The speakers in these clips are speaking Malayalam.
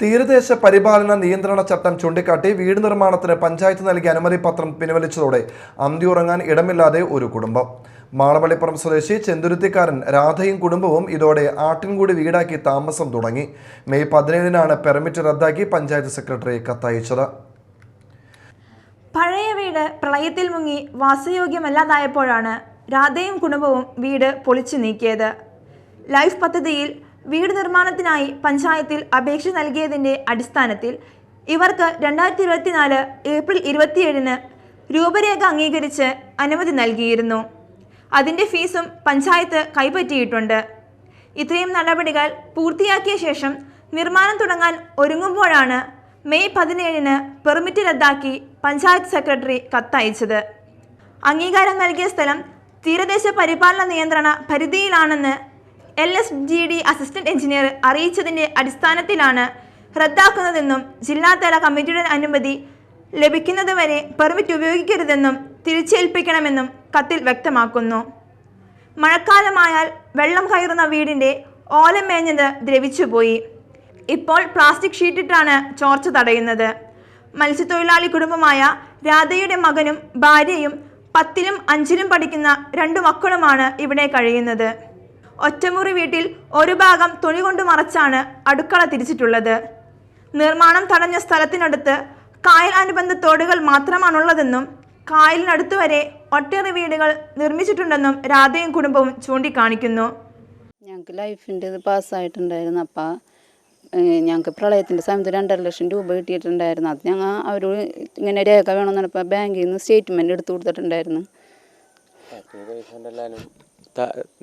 തീരദേശ പരിപാലന നിയന്ത്രണ ചട്ടം ചൂണ്ടിക്കാട്ടി വീട് നിർമ്മാണത്തിന് പഞ്ചായത്ത് നൽകിയ അനുമതി പത്രം പിൻവലിച്ചതോടെ അന്തിയുറങ്ങാൻ ഇടമില്ലാതെ ഒരു കുടുംബം. മാളവള്ളിപ്പുറം സ്വദേശി ചെന്തുരുത്തിക്കാരൻ രാധയും കുടുംബവും ഇതോടെ ആട്ടിൻകൂടി വീടാക്കി താമസം തുടങ്ങി. മെയ് പതിനേഴിനാണ് പെർമിറ്റ് റദ്ദാക്കി പഞ്ചായത്ത് സെക്രട്ടറി കത്തയച്ചത്. പഴയ വീട് പ്രളയത്തിൽ മുങ്ങി വാസയോഗ്യമല്ലാതായപ്പോഴാണ് രാധയും കുടുംബവും വീട് പൊളിച്ചു നീക്കിയത്. ലൈഫ് പദ്ധതിയിൽ വീട് നിർമ്മാണത്തിനായി പഞ്ചായത്തിൽ അപേക്ഷ നൽകിയതിന്റെ അടിസ്ഥാനത്തിൽ ഇവർക്ക് രണ്ടായിരത്തി ഇരുപത്തിനാല് ഏപ്രിൽ ഇരുപത്തിയേഴിന് രൂപരേഖ അംഗീകരിച്ച് അനുമതി നൽകിയിരുന്നു. അതിന്റെ ഫീസും പഞ്ചായത്ത് കൈപ്പറ്റിയിട്ടുണ്ട്. ഇത്രയും നടപടികൾ പൂർത്തിയാക്കിയ ശേഷം നിർമ്മാണം തുടങ്ങാൻ ഒരുങ്ങുമ്പോഴാണ് മെയ് പതിനേഴിന് പെർമിറ്റ് റദ്ദാക്കി പഞ്ചായത്ത് സെക്രട്ടറി കത്തയച്ചത്. അംഗീകാരം നൽകിയ സ്ഥലം തീരദേശ പരിപാലന നിയന്ത്രണ പരിധിയിലാണെന്ന് L S G D assistant engineer അറിയിച്ചതിന്റെ അടിസ്ഥാനത്തിലാണ് റദ്ദാക്കുന്നതെന്നും ജില്ലാതല കമ്മിറ്റിയുടെ അനുമതി ലഭിക്കുന്നതുവരെ പെർമിറ്റ് ഉപയോഗിക്കരുതെന്നും തിരിച്ചേൽപ്പിക്കണമെന്നും കത്തിൽ വ്യക്തമാക്കുന്നു. മഴക്കാലമായാൽ വെള്ളം കയറുന്ന വീടിന്റെ ഓലം മേഞ്ഞത് ദ്രവിച്ചുപോയി. ഇപ്പോൾ പ്ലാസ്റ്റിക് ഷീറ്റിട്ടാണ് ചോർച്ച തടയുന്നത്. മത്സ്യത്തൊഴിലാളി കുടുംബമായ രാധയുടെ മകനും ഭാര്യയും പത്തിലും അഞ്ചിലും പഠിക്കുന്ന രണ്ടു മക്കളുമാണ് ഇവിടെ കഴിയുന്നത്. ഒറ്റമുറി വീട്ടിൽ ഒരു ഭാഗം തുണി കൊണ്ട് മറച്ചാണ് അടുക്കള തിരിച്ചിട്ടുള്ളത്. നിർമ്മാണം തടഞ്ഞ സ്ഥലത്തിനടുത്ത് കായൽ അനുബന്ധ തോടുകൾ മാത്രമാണുള്ളതെന്നും കായലിനടുത്ത് വരെ ഒട്ടേറെ വീടുകൾ നിർമ്മിച്ചിട്ടുണ്ടെന്നും രാധയും കുടുംബവും ചൂണ്ടിക്കാണിക്കുന്നു. ഞങ്ങൾക്ക് ലൈഫിന്റെ ഇത് പാസ്സായിട്ടുണ്ടായിരുന്നു അപ്പം ഞങ്ങൾക്ക് പ്രളയത്തിന്റെ സമയത്ത് രണ്ടര ലക്ഷം രൂപ കിട്ടിയിട്ടുണ്ടായിരുന്നു. അത് ഞങ്ങൾ അവർ ഇങ്ങനെ രേഖ വേണമെന്ന് പറഞ്ഞപ്പോൾ ബാങ്കിൽ നിന്ന് സ്റ്റേറ്റ്മെന്റ് എടുത്തു കൊടുത്തിട്ടുണ്ടായിരുന്നു.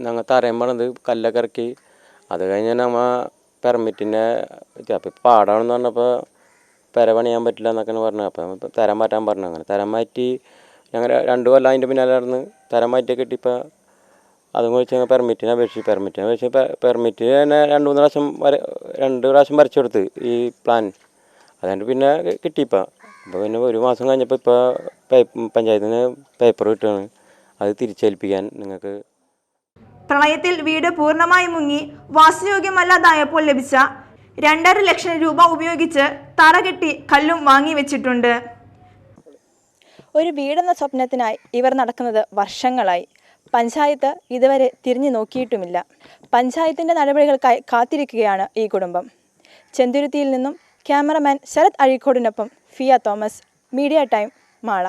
ഞങ്ങൾ തറയും പണിത് കല്ലൊക്കെ ഇറക്കി. അത് കഴിഞ്ഞ് നമ്മ പെർമിറ്റിന്റെ അപ്പോൾ പാടാണെന്ന് പറഞ്ഞപ്പോൾ പെര പണിയാൻ പറ്റില്ല എന്നൊക്കെ പറഞ്ഞു. അപ്പം തരം മാറ്റാൻ പറഞ്ഞു. അങ്ങനെ തരം മാറ്റി ഞങ്ങൾ രണ്ട് കൊല്ലം അതിന്റെ പിന്നാലെ നടന്ന് തരം മാറ്റിയൊക്കെ കിട്ടിയപ്പോൾ അതും വെച്ച് ഞങ്ങൾ പെർമിറ്റിനെ അപേക്ഷിച്ചു പെർമിറ്റിനെ അപേക്ഷിച്ച് പെർമിറ്റ് തന്നെ രണ്ട് മൂന്ന് പ്രാവശ്യം വര രണ്ട് പ്രാവശ്യം വരച്ചു കൊടുത്ത് ഈ പ്ലാൻ അതുകൊണ്ട് പിന്നെ കിട്ടിയിപ്പോൾ അപ്പോൾ പിന്നെ ഒരു മാസം കഴിഞ്ഞപ്പോൾ ഇപ്പോൾ പഞ്ചായത്തിന് പേപ്പർ കിട്ടുകയാണ് അത് തിരിച്ചേൽപ്പിക്കാൻ നിങ്ങൾക്ക് പ്രളയത്തിൽ വീട് പൂർണമായി മുങ്ങി വാസയോഗ്യമല്ലാതായപ്പോൾ ലഭിച്ച രണ്ടര ലക്ഷം രൂപ ഉപയോഗിച്ച് തറ കെട്ടി കല്ലും വാങ്ങി വെച്ചിട്ടുണ്ട്. ഒരു വീടെന്ന സ്വപ്നത്തിനായി ഇവർ നടക്കുന്നത് വർഷങ്ങളായി. പഞ്ചായത്ത് ഇതുവരെ തിരിഞ്ഞു നോക്കിയിട്ടുമില്ല. പഞ്ചായത്തിന്റെ നടപടികൾക്കായി കാത്തിരിക്കുകയാണ് ഈ കുടുംബം. ചെന്തുരുത്തിയിൽ നിന്നും ക്യാമറമാൻ ശരത് അഴീക്കോടിനൊപ്പം ഫിയ തോമസ് മീഡിയ ടൈം മാള.